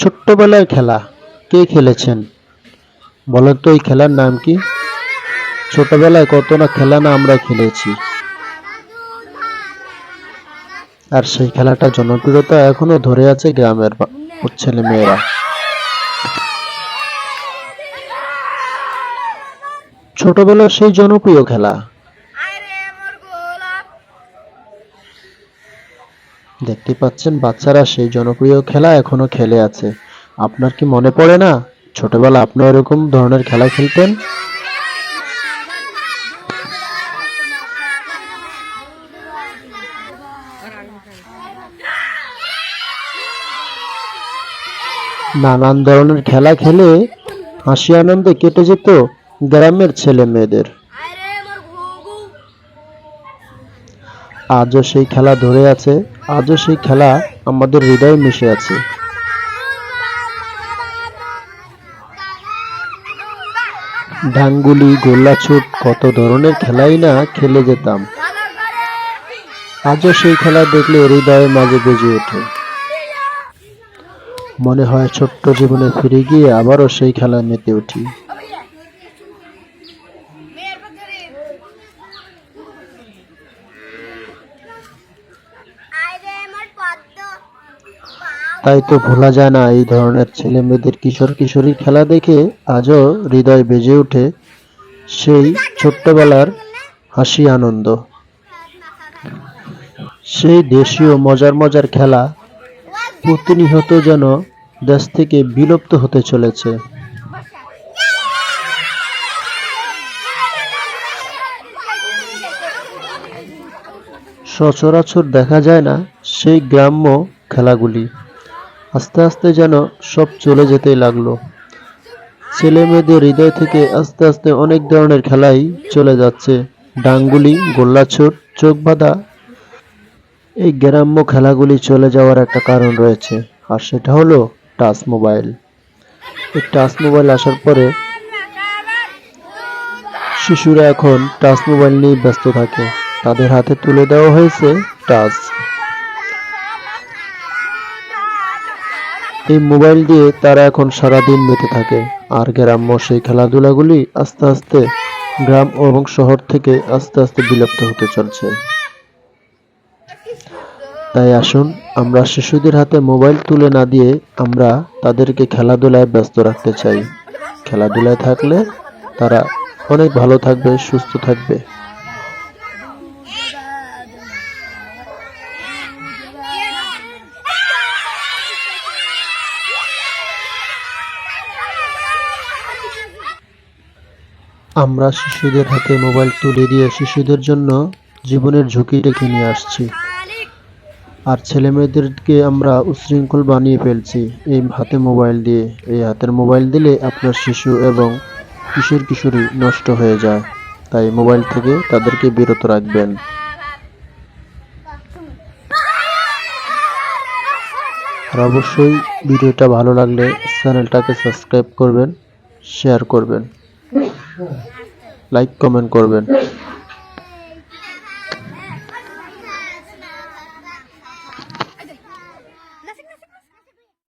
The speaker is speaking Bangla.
ছোট্টবেলায় খেলা, কে খেলেছেন? বলেন তো, এই খেলার নাম কি? ছোটবেলায় কত না খেলা না আমরা খেলেছি। আর সেই খেলাটা জনপ্রিয়তা এখনও ধরে আছে গ্রামের ছেলে মেয়েরা ছোটবেলার সেই জনপ্রিয় খেলা দেখতে পাচ্ছেন, বাচ্চারা সেই জনপ্রিয় খেলা এখনও খেলে আছে। আপনার কি মনে পড়ে না? ছোটবেলা আপনি এরকম ধরনের খেলা খেলতেন? নানান ধরনের খেলা খেলে হাসি আনন্দে কেটে যেত গ্রামের ছেলে মেয়েদের আজও সেই খেলা ধরে আছে, আজও সেই খেলা আমাদের হৃদয়ে মিশে আছে। ডাঙ্গুলি গোল্লাছুট, কত ধরনের খেলাই না খেলে যেতাম। আজও সেই খেলা দেখলে হৃদয়ের মাঝে বেজে ওঠে। মনে হয় ছোট্ট জীবনে ফিরে গিয়ে আবারও সেই খেলায় মেতে উঠি। তাই তো ভোলা যায় না এই ধরনের ছেলে মেয়েদের কিশোর কিশোরী খেলা দেখে আজও হৃদয় বেজে ওঠে সেই ছোট্টবেলার হাসি আনন্দ। সেই দেশীয় মজার মজার খেলা প্রতিনিয়ত যেন দেশ থেকে বিলুপ্ত হতে চলেছে। সচরাচর দেখা যায় না সেই গ্রাম্য খেলাগুলি। আস্তে আস্তে যেন সব চলে যেতেই লাগল। ছেলে মেয়েদের হৃদয় থেকে আস্তে আস্তে অনেক ধরনের খেলাই চলে যাচ্ছে। ডাঙ্গুলি গোল্লাছুট চোখ বাঁধা এই গ্রাম্য খেলাগুলি চলে যাওয়ার একটা কারণ রয়েছে, আর সেটা হলো টাচ মোবাইল। এই টাচ মোবাইল আসার পরে শিশুরা এখন টাচ মোবাইল নিয়ে ব্যস্ত থাকে। তাদের হাতে তুলে দেওয়া হয়েছে টাচ। এই মোবাইল দিয়ে তারা এখন সারাদিন মেতে থাকে। আর গ্রাম্য সেই খেলাধুলাগুলি আস্তে আস্তে গ্রাম এবং শহর থেকে আস্তে আস্তে বিলুপ্ত হতে চলছে। তাই আসুন, আমরা শিশুদের হাতে মোবাইল তুলে না দিয়ে আমরা তাদেরকে খেলাধুলায় ব্যস্ত রাখতে চাই। খেলাধুলায় থাকলে তারা অনেক ভালো থাকবে, সুস্থ থাকবে। আমরা শিশুদের হাতে মোবাইল তুলে দিয়ে শিশুদের জন্য জীবনের ঝুঁকি ডেকে নিয়ে আসছি। আর ছেলে মেয়েদেরকে আমরা উশৃঙ্খল বানিয়ে ফেলছি এই হাতে মোবাইল দিয়ে। এই হাতের মোবাইল দিলে আপনার শিশু এবং কিশোর কিশোরী নষ্ট হয়ে যায়। তাই মোবাইল থেকে তাদেরকে বিরত রাখবেন। আর অবশ্যই ভিডিওটা ভালো লাগলে চ্যানেলটাকে সাবস্ক্রাইব করবেন, শেয়ার করবেন। লাইক কমেন্ট করবেন।